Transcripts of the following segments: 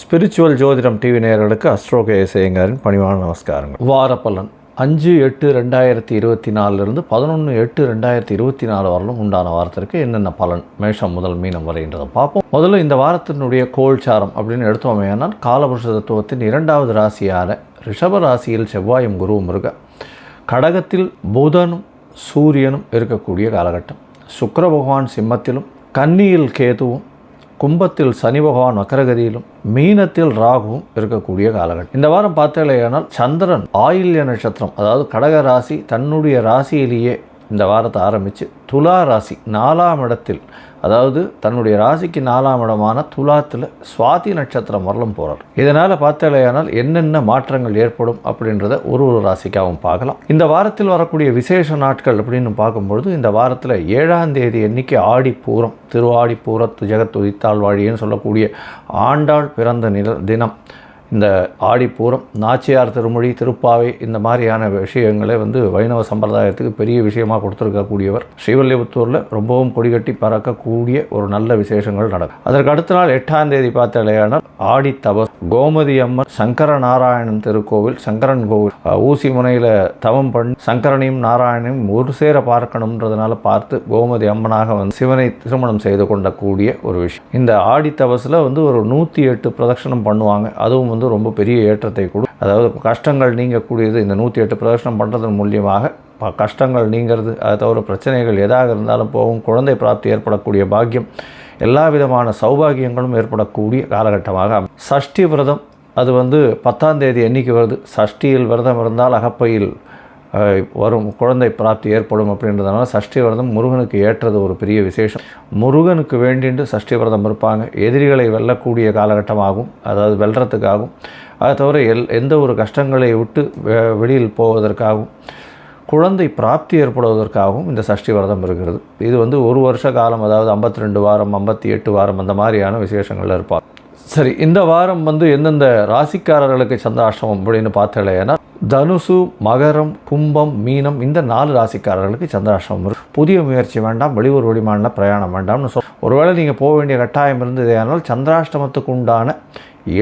Spiritual ஜோதிடம் TV நேயர்களுக்கு அஸ்ட்ரோக இசையங்காரின் பணிவான நமஸ்காரங்கள். வாரப்பலன். அஞ்சு எட்டு ரெண்டாயிரத்தி இருபத்தி நாலுலேருந்து பதினொன்று எட்டு ரெண்டாயிரத்தி இருபத்தி நாலு வரலும் உண்டான வாரத்திற்கு என்னென்ன பலன்? மேஷம் முதல் மீனம் வரைன்றதை பார்ப்போம். முதல்ல இந்த வாரத்தினுடைய கோல்சாரம் அப்படின்னு எடுத்தோமேனால் காலபுருஷ தத்துவத்தின் இரண்டாவது ராசியான ரிஷப ராசியில் செவ்வாயும் குருவும் இருக்க கடகத்தில் புதனும் சூரியனும் இருக்கக்கூடிய காலகட்டம். சுக்கர பகவான் சிம்மத்திலும் கன்னியில் கேதுவும் கும்பத்தில் சனி பகவான் வக்கரகதியிலும் மீனத்தில் ராகுவும் இருக்கக்கூடிய காலகட்டம். இந்த வாரம் பார்த்தேனால் சந்திரன் ஆயில்ய நட்சத்திரம் அதாவது கடக ராசி தன்னுடைய ராசியிலேயே இந்த வாரத்தை ஆரம்பித்து துலா ராசி நாலாம் இடத்தில் அதாவது தன்னுடைய ராசிக்கு நாலாம் இடமான துலாத்தில் சுவாதி நட்சத்திரம் வரலும் போகிறார் இதனால் பார்த்தாலேயானால் என்னென்ன மாற்றங்கள் ஏற்படும் அப்படின்றத ஒரு ஒரு ராசிக்காகவும் பார்க்கலாம். இந்த வாரத்தில் வரக்கூடிய விசேஷ நாட்கள் அப்படின்னு பார்க்கும்பொழுது இந்த வாரத்தில் ஏழாம் தேதி எண்ணிக்கை ஆடி பூரம் திருவாடி பூரத்து ஜெகத் உதித்தாள் வாழின்னு சொல்லக்கூடிய ஆண்டாள் பிறந்த நில தினம் இந்த ஆடிப்பூரம் நாச்சியார் திருமொழி திருப்பாவை இந்த மாதிரியான விஷயங்களை வந்து வைணவ சம்பிரதாயத்துக்கு பெரிய விஷயமாக கொடுத்துருக்கக்கூடியவர். ஸ்ரீவல்லிபுத்தூரில் ரொம்பவும் கொடிகட்டி பறக்கக்கூடிய ஒரு நல்ல விசேஷங்கள் நடக்கும். அதற்கு அடுத்த நாள் எட்டாம் தேதி பார்த்தாலேயானால் ஆடி தபஸ் கோமதி அம்மன் சங்கர நாராயணன் திருக்கோவில் சங்கரன் கோவில். ஊசி முனையில் தவம் பண்ணி சங்கரனையும் நாராயணையும் ஒரு சேர பார்க்கணுன்றதுனால பார்த்து கோமதி அம்மனாக வந்து சிவனை திருமணம் செய்து கொண்டக்கூடிய ஒரு விஷயம். இந்த ஆடி தபஸில் வந்து ஒரு நூற்றி எட்டு பிரதட்சணம் பண்ணுவாங்க. அதுவும் வந்து ரொம்ப பெரிய ஏற்றத்தை கொடு. அதாவது கஷ்டங்கள் நீங்கக்கூடியது இந்த நூற்றி எட்டு பிரதர்ஷனம் பண்ணுறதன் மூலியமாக ப- கஷ்டங்கள் நீங்கிறது. அதை தவிர பிரச்சனைகள் எதாக இருந்தாலும் போகும் குழந்தை பிராப்தி ஏற்படக்கூடிய பாக்கியம். எல்லா விதமான சௌபாகியங்களும் ஏற்படக்கூடிய காலகட்டமாக சஷ்டி விரதம் அது வந்து பத்தாம் தேதி என்றைக்கு வருது. சஷ்டியில் விரதம் இருந்தால் அகப்பையில் வரும் குழந்தை பிராப்தி ஏற்படும் அப்படின்றதுனால சஷ்டி விரதம் முருகனுக்கு ஏற்றது ஒரு பெரிய விசேஷம். முருகனுக்கு வேண்டிட்டு சஷ்டி விரதம் இருப்பாங்க. எதிரிகளை வெல்லக்கூடிய காலகட்டமாகும். அதாவது வெல்றதுக்காகும். அதை தவிர எல் எந்த ஒரு கஷ்டங்களை விட்டு வெ- வெளியில் போவதற்காகவும் குழந்தை பிராப்தி ஏற்படுவதற்காகவும் இந்த சஷ்டி விரதம் இருக்கிறது. இது வந்து ஒரு வருஷ காலம் அதாவது 52 ரெண்டு வாரம் ஐம்பத்தி எட்டு வாரம் அந்த மாதிரியான விசேஷங்களில் இருப்பார் சரி இந்த வாரம் வந்து எந்தெந்த ராசிக்காரர்களுக்கு சந்திராஷ்டமம் அப்படின்னு பார்த்தலைன்னா தனுசு மகரம் கும்பம் மீனம் இந்த நாலு ராசிக்காரர்களுக்கு சந்திராஷ்டமம் இருக்கு புதிய முயற்சி வேண்டாம் வெளியூர் வெளிமாநில பிரயாணம் வேண்டாம்னு சொல். ஒருவேளை நீங்கள் போக வேண்டிய கட்டாயம் இருந்ததேயானால் சந்திராஷ்டமத்துக்கு உண்டான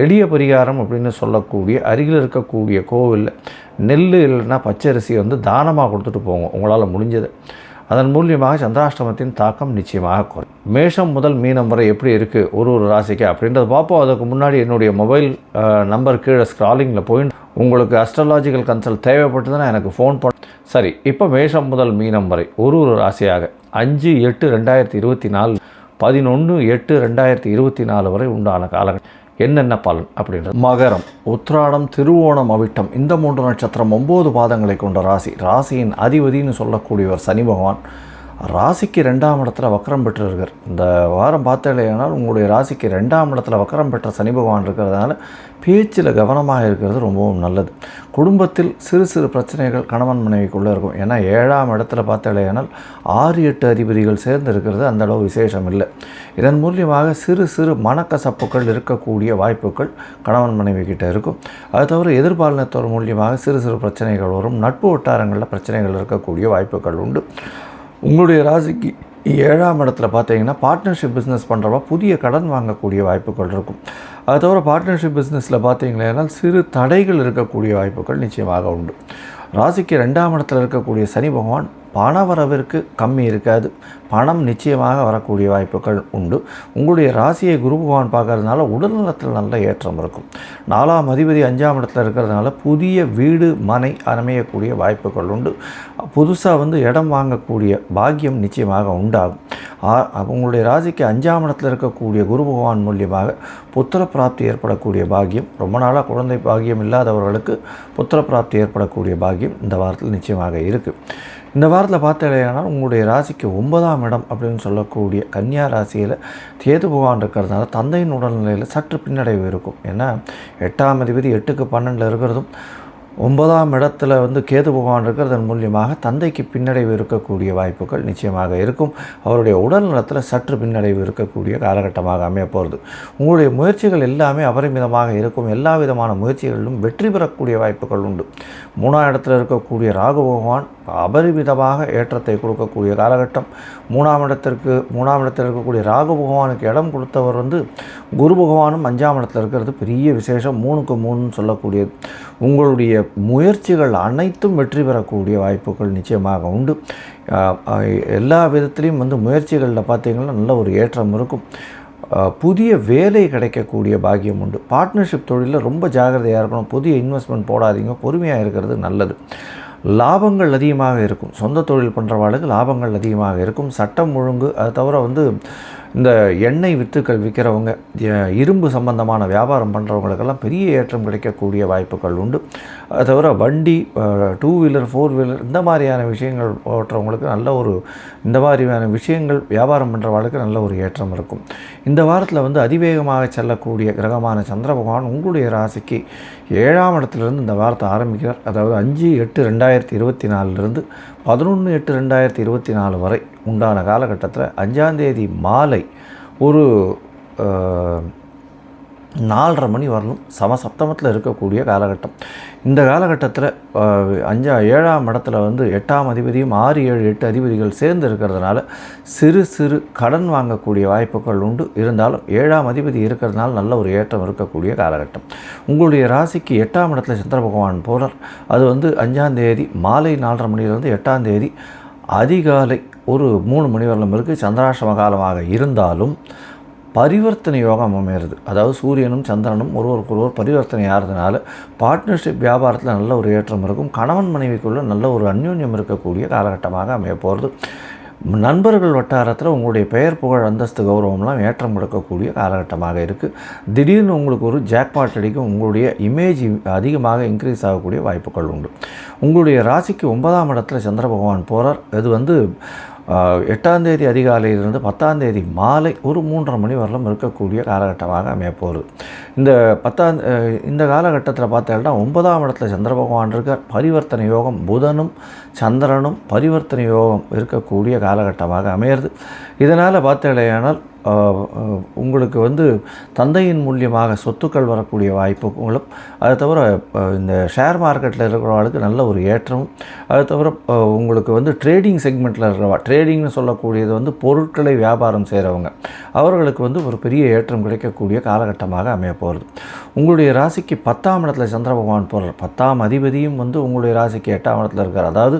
எளிய பரிகாரம் அப்படின்னு சொல்லக்கூடிய அருகில் இருக்கக்கூடிய கோவிலில் நெல் இல்லைன்னா பச்சரிசி வந்து தானமாக கொடுத்துட்டு போங்க உங்களால் முடிஞ்சது. அதன் மூலியமாக சந்திராஷ்டமத்தின் தாக்கம் நிச்சயமாக குறையும். மேஷம் முதல் மீனம் வரை எப்படி இருக்குது ஒரு ஒரு ராசிக்கு அப்படின்றத பார்ப்போம். அதுக்கு முன்னாடி என்னுடைய மொபைல் நம்பர் கீழே ஸ்க்ராலிங்கில் போய் உங்களுக்கு அஸ்ட்ராலாஜிக்கல் கன்சல்ட் தேவைப்பட்டதுன்னா எனக்கு ஃபோன் பண்ண சரி இப்போ மேஷம் முதல் மீனம் வரை ஒரு ஒரு ராசியாக அஞ்சு எட்டு ரெண்டாயிரத்தி இருபத்தி நாலு பதினொன்று எட்டு ரெண்டாயிரத்தி இருபத்தி நாலு வரை உண்டான காலங்கள் என்னென்ன பலன் அப்படின்றது. மகரம் உத்ராடம் திருவோணம் அவிட்டம் இந்த மூன்று நட்சத்திரம் ஒம்பது பாதங்களை கொண்ட ராசி. ராசியின் அதிபதின்னு சொல்லக்கூடியவர் சனி பகவான். ராசிக்கு ரெண்டாம் இடத்துல வக்கரம் பெற்றிருக்கார். இந்த வாரம் பார்த்தேனால் உங்களுடைய ராசிக்கு ரெண்டாம் இடத்துல வக்கரம் பெற்ற சனி பகவான் இருக்கிறதுனால பேச்சில் கவனமாக இருக்கிறது ரொம்பவும் நல்லது. குடும்பத்தில் சிறு சிறு பிரச்சனைகள் கணவன் மனைவிக்குள்ளே இருக்கும். ஏன்னா ஏழாம் இடத்துல பார்த்தேனால் ஆறு எட்டு அதிபதிகள் சேர்ந்து இருக்கிறது அந்த அளவு விசேஷம் இல்லை. இதன் மூலியமாக சிறு சிறு மனக்கசப்புகள் இருக்கக்கூடிய வாய்ப்புகள் கணவன் மனைவி கிட்டே இருக்கும். அது தவிர எதிர்பாலினத்தோர் மூலியமாக சிறு சிறு பிரச்சனைகள் வரும். நட்பு வட்டாரங்களில் பிரச்சனைகள் இருக்கக்கூடிய வாய்ப்புகள் உண்டு. உங்களுடைய ராசிக்கு ஏழாம் இடத்துல பார்த்தீங்கன்னா பார்ட்னர்ஷிப் பிஸ்னஸ் பண்ணுறப்ப புதிய கடன் வாங்கக்கூடிய வாய்ப்புகள் இருக்கும். அது தவிர பார்ட்னர்ஷிப் பிஸ்னஸில் பார்த்தீங்கன்னா சிறு தடைகள் இருக்கக்கூடிய வாய்ப்புகள் நிச்சயமாக உண்டு. ராசிக்கு ரெண்டாம் இடத்துல இருக்கக்கூடிய சனி பகவான் பண வரவிற்கு கம்மி இருக்காது. பணம் நிச்சயமாக வரக்கூடிய வாய்ப்புகள் உண்டு. உங்களுடைய ராசியை குரு பகவான் பார்க்கறதுனால உடல்நலத்தில் நல்ல ஏற்றம் இருக்கும். நாலாம் அதிபதி அஞ்சாம் இடத்துல இருக்கிறதுனால புதிய வீடு மனை அமையக்கூடிய வாய்ப்புகள் உண்டு. புதுசாக வந்து இடம் வாங்கக்கூடிய பாக்கியம் நிச்சயமாக உண்டாகும். உங்களுடைய ராசிக்கு அஞ்சாம் இடத்துல இருக்கக்கூடிய குரு பகவான் மூலியமாக புத்திர பிராப்தி ஏற்படக்கூடிய பாக்கியம் ரொம்ப நாளாக குழந்தை பாக்கியம் இல்லாதவர்களுக்கு புத்திர பிராப்தி ஏற்படக்கூடிய பாக்கியம் இந்த வாரத்தில் நிச்சயமாக இருக்குது இந்த வாரத்தில் பார்த்தீங்கன்னா உங்களுடைய ராசிக்கு ஒன்பதாம் இடம் அப்படின்னு சொல்லக்கூடிய கன்னியா ராசியில் கேது பகவான் இருக்கிறதுனால தந்தையின் உடல்நிலையில் சற்று பின்னடைவு இருக்கும். ஏன்னா எட்டாம் அதிபதி எட்டுக்கு பன்னெண்டில் இருக்கிறதும் ஒன்பதாம் இடத்துல வந்து கேது பகவான் இருக்கிறதன் மூலியமாக தந்தைக்கு பின்னடைவு இருக்கக்கூடிய வாய்ப்புகள் நிச்சயமாக இருக்கும். அவருடைய உடல் நலத்தில் சற்று பின்னடைவு இருக்கக்கூடிய காலகட்டமாக அமைய போகிறது உங்களுடைய முயற்சிகள் எல்லாமே அபரிமிதமாக இருக்கும். எல்லா விதமான முயற்சிகளிலும் வெற்றி பெறக்கூடிய வாய்ப்புகள் உண்டு. மூணாம் இடத்துல இருக்கக்கூடிய ராகு பகவான் அபரிமிதமாக ஏற்றத்தை கொடுக்கக்கூடிய காலகட்டம். மூணாம் இடத்திற்கு மூணாம் இடத்தில் இருக்கக்கூடிய ராகு பகவானுக்கு இடம் கொடுத்தவர் வந்து குரு பகவானும் அஞ்சாம் இடத்துல இருக்கிறது பெரிய விசேஷம். மூணுக்கு மூணுன்னு சொல்லக்கூடியது. உங்களுடைய முயற்சிகள் அனைத்தும் வெற்றி பெறக்கூடிய வாய்ப்புகள் நிச்சயமாக உண்டு. எல்லா விதத்துலேயும் வந்து முயற்சிகளில் பார்த்தீங்கன்னா நல்ல ஒரு ஏற்றம் இருக்கும். புதிய வேலை கிடைக்கக்கூடிய பாக்கியம் உண்டு. பார்ட்னர்ஷிப் தொழிலில் ரொம்ப ஜாகிரதையாக இருக்கணும். புதிய இன்வெஸ்ட்மெண்ட் போடாதீங்க. பொறுமையாக இருக்கிறது நல்லது. லாபங்கள் அதிகமாக இருக்கும். சொந்த தொழில் பண்ணுறவாளுக்கு லாபங்கள் அதிகமாக இருக்கும். சட்டம் ஒழுங்கு அது தவிர வந்து இந்த எண்ணெய் வித்துக்கள் விற்கிறவங்க இரும்பு சம்பந்தமான வியாபாரம் பண்ணுறவங்களுக்கெல்லாம் பெரிய ஏற்றம் கிடைக்கக்கூடிய வாய்ப்புகள் உண்டு. அது தவிர வண்டி டூ வீலர் ஃபோர் வீலர் இந்த மாதிரியான விஷயங்கள் ஓட்டுறவங்களுக்கு நல்ல ஒரு இந்த மாதிரியான விஷயங்கள் வியாபாரம் பண்ணுறவங்களுக்கு நல்ல ஒரு ஏற்றம் இருக்கும். இந்த வாரத்தில் வந்து அதிவேகமாக செல்லக்கூடிய கிரகமான சந்திர பகவான் உங்களுடைய ராசிக்கு ஏழாம் இடத்துலேருந்து இந்த வாரத்தை ஆரம்பிக்கிறார். அதாவது அஞ்சு எட்டு ரெண்டாயிரத்தி இருபத்தி நாலுலேருந்து பதினொன்று எட்டு ரெண்டாயிரத்தி இருபத்தி நாலு வரை உண்டான காலகட்டத்தில் அஞ்சாந்தேதி மாலை ஒரு நாலரை மணி வரலும் சமசப்தமத்தில் இருக்கக்கூடிய காலகட்டம். இந்த காலகட்டத்தில் அஞ்சா ஏழாம் இடத்துல வந்து எட்டாம் அதிபதியும் ஆறு ஏழு எட்டு அதிபதிகள் சேர்ந்து இருக்கிறதுனால சிறு சிறு கடன் வாங்கக்கூடிய வாய்ப்புகள் உண்டு. இருந்தாலும் ஏழாம் அதிபதி இருக்கிறதுனால நல்ல ஒரு ஏற்றம் இருக்கக்கூடிய காலகட்டம். உங்களுடைய ராசிக்கு எட்டாம் இடத்துல சந்திர பகவான் போகிறார் அது வந்து அஞ்சாம் தேதி மாலை நாலரை மணியிலேருந்து எட்டாம் தேதி அதிகாலை ஒரு மூணு மணி வரலும் இருக்குது சந்திராஷ்டம காலமாக இருந்தாலும் பரிவர்த்தனை யோகம் அமையிறது. அதாவது சூரியனும் சந்திரனும் ஒருவருக்கு ஒருவர் பரிவர்த்தனை ஆகிறதுனால பார்ட்னர்ஷிப் வியாபாரத்தில் நல்ல ஒரு ஏற்றம் இருக்கும். கணவன் மனைவிக்குள்ளே நல்ல ஒரு அந்யோன்யம் இருக்கக்கூடிய காலகட்டமாக அமைய போகிறது நண்பர்கள் வட்டாரத்தில் உங்களுடைய பெயர் புகழ் அந்தஸ்து கௌரவம்லாம் ஏற்றம் கொடுக்கக்கூடிய காலகட்டமாக இருக்குது திடீர்னு உங்களுக்கு ஒரு ஜாக்பாட் அடிக்கும். உங்களுடைய இமேஜ் அதிகமாக இன்க்ரீஸ் ஆகக்கூடிய வாய்ப்புகள் உண்டு. உங்களுடைய ராசிக்கு ஒன்பதாம் இடத்துல சந்திர பகவான் போகிறார் அது வந்து எட்டாந்தேதி அதிகாலையிலிருந்து பத்தாந்தேதி மாலை ஒரு மூன்றரை மணி வரலும் இருக்கக்கூடிய காலகட்டமாக அமையப்போகுது. இந்த பத்தாம் இந்த காலகட்டத்தில் பார்த்தீங்கன்னா ஒன்பதாம் இடத்துல சந்திர பகவான் இருக்கார். பரிவர்த்தனை யோகம் புதனும் சந்திரனும் பரிவர்த்தனை யோகம் இருக்கக்கூடிய காலகட்டமாக அமையிறது. இதனால் பார்த்தீங்களேயானால் உங்களுக்கு வந்து தந்தையின் மூலியமாக சொத்துக்கள் வரக்கூடிய வாய்ப்புகளும் அதை தவிர இந்த ஷேர் மார்க்கெட்டில் இருக்கிறவங்களுக்கு நல்ல ஒரு ஏற்றமும் அது தவிர உங்களுக்கு வந்து ட்ரேடிங் செக்மெண்ட்டில் இருக்கிறவா ட்ரேடிங்னு சொல்லக்கூடியது வந்து பொருட்களை வியாபாரம் செய்கிறவங்க அவர்களுக்கு வந்து ஒரு பெரிய ஏற்றம் கிடைக்கக்கூடிய காலகட்டமாக அமைய போகிறது உங்களுடைய ராசிக்கு பத்தாம் இடத்துல சந்திர பகவான் போகிறார் பத்தாம் அதிபதியும் வந்து உங்களுடைய ராசிக்கு எட்டாம் இடத்துல இருக்கார். அதாவது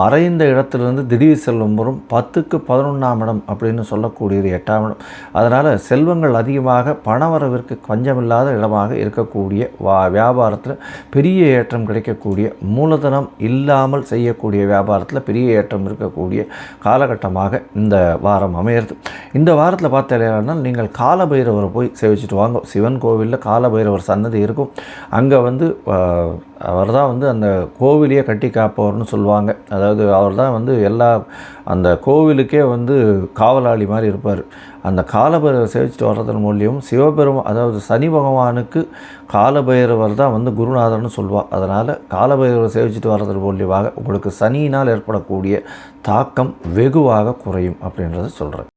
மறைந்த இடத்துலேருந்து திடீர் செல்லும் வரும் பத்துக்கு பதினொன்றாம் இடம் அப்படின்னு சொல்லக்கூடியது எட்டாம் இடம். அதனால் செல்வங்கள் அதிகமாக பணவரவிற்கு பஞ்சமில்லாத இடமாக இருக்கக்கூடிய வா வியாபாரத்தில் பெரிய ஏற்றம் கிடைக்கக்கூடிய மூலதனம் இல்லாமல் செய்யக்கூடிய வியாபாரத்தில் பெரிய ஏற்றம் இருக்கக்கூடிய காலகட்டமாக இந்த வாரம் அமையிறது. இந்த வாரத்தில் பார்த்தீங்கன்னா நீங்கள் காலபைரவரை போய் சேவிச்சிட்டு வாங்க. சிவன் கோவிலில் காலபைரவர் சன்னதி இருக்கும். அங்கே வந்து அவர் தான் வந்து அந்த கோவிலையே கட்டி காப்பவர்னு சொல்லுவாங்க. அதாவது அவர் தான் வந்து எல்லா அந்த கோவிலுக்கே வந்து காவலாளி மாதிரி இருப்பார். அந்த காலபைரவர் சேவிச்சிட்டு வர்றதன் மூலியம் சிவபெருமா அதாவது சனி பகவானுக்கு காலபைரவர் தான் வந்து குருநாதர்னு சொல்லுவாள் அதனால் காலபைரவர் சேவிச்சுட்டு வர்றதன் மூலியமாக உங்களுக்கு சனியினால் ஏற்படக்கூடிய தாக்கம் வெகுவாக குறையும் அப்படின்றத சொல்கிறேன்